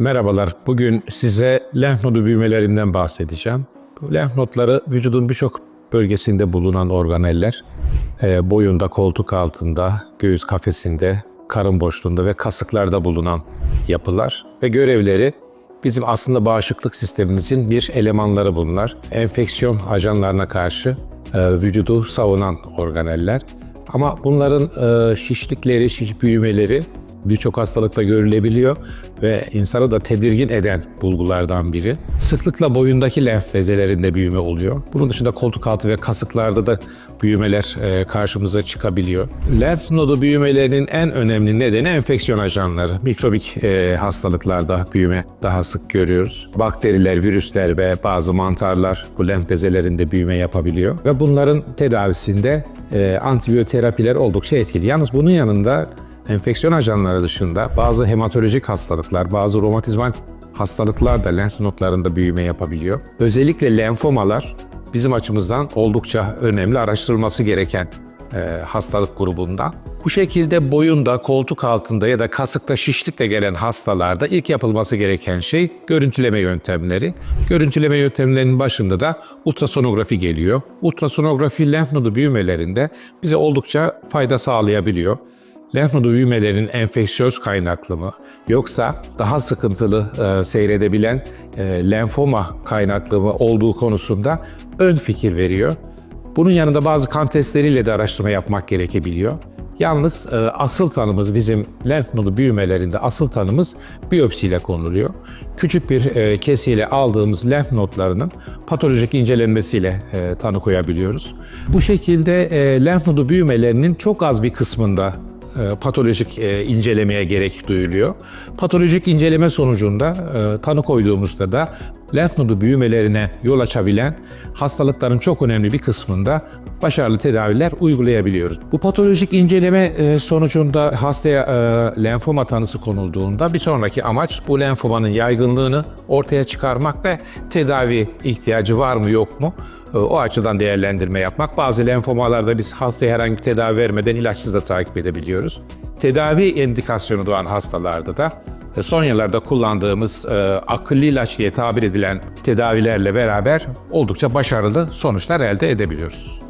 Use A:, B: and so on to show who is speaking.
A: Merhabalar. Bugün size lenf nodu büyümelerinden bahsedeceğim. Bu lenf nodları vücudun birçok bölgesinde bulunan organeller. Ee, boyunda, koltuk altında, göğüs kafesinde, karın boşluğunda ve kasıklarda bulunan yapılar ve görevleri bizim aslında bağışıklık sistemimizin bir elemanları bunlar. Enfeksiyon ajanlarına karşı e, vücudu savunan organeller. Ama bunların e, şişlikleri, şiş büyümeleri birçok hastalıkta görülebiliyor ve insanı da tedirgin eden bulgulardan biri. Sıklıkla boyundaki lenf bezelerinde büyüme oluyor. Bunun dışında koltuk altı ve kasıklarda da büyümeler e, karşımıza çıkabiliyor. Lenf nodu büyümelerinin en önemli nedeni enfeksiyon ajanları. Mikrobik e, hastalıklarda büyüme daha sık görüyoruz. Bakteriler, virüsler ve bazı mantarlar bu lenf bezelerinde büyüme yapabiliyor. Ve bunların tedavisinde e, antibiyoterapiler oldukça etkili. Yalnız bunun yanında Enfeksiyon ajanları dışında bazı hematolojik hastalıklar, bazı romatizmal hastalıklar da lenf nodlarında büyüme yapabiliyor. Özellikle lenfomalar bizim açımızdan oldukça önemli araştırılması gereken e, hastalık grubundan. Bu şekilde boyunda, koltuk altında ya da kasıkta şişlikle gelen hastalarda ilk yapılması gereken şey görüntüleme yöntemleri. Görüntüleme yöntemlerinin başında da ultrasonografi geliyor. Ultrasonografi lenf nodu büyümelerinde bize oldukça fayda sağlayabiliyor lenf nodu büyümelerinin enfeksiyöz kaynaklı mı yoksa daha sıkıntılı e, seyredebilen e, lenfoma kaynaklı mı olduğu konusunda ön fikir veriyor. Bunun yanında bazı kan testleriyle de araştırma yapmak gerekebiliyor. Yalnız e, asıl tanımız bizim lenf nodu büyümelerinde asıl tanımız biyopsiyle konuluyor. Küçük bir e, kesiyle aldığımız lenf nodlarının patolojik incelenmesiyle e, tanı koyabiliyoruz. Bu şekilde e, lenf nodu büyümelerinin çok az bir kısmında patolojik e, incelemeye gerek duyuluyor. Patolojik inceleme sonucunda e, tanı koyduğumuzda da lenf nodu büyümelerine yol açabilen hastalıkların çok önemli bir kısmında başarılı tedaviler uygulayabiliyoruz. Bu patolojik inceleme sonucunda hastaya lenfoma tanısı konulduğunda bir sonraki amaç bu lenfomanın yaygınlığını ortaya çıkarmak ve tedavi ihtiyacı var mı yok mu o açıdan değerlendirme yapmak. Bazı lenfomalarda biz hastaya herhangi tedavi vermeden ilaçsız da takip edebiliyoruz. Tedavi indikasyonu doğan hastalarda da son yıllarda kullandığımız e, akıllı ilaç diye tabir edilen tedavilerle beraber oldukça başarılı sonuçlar elde edebiliyoruz.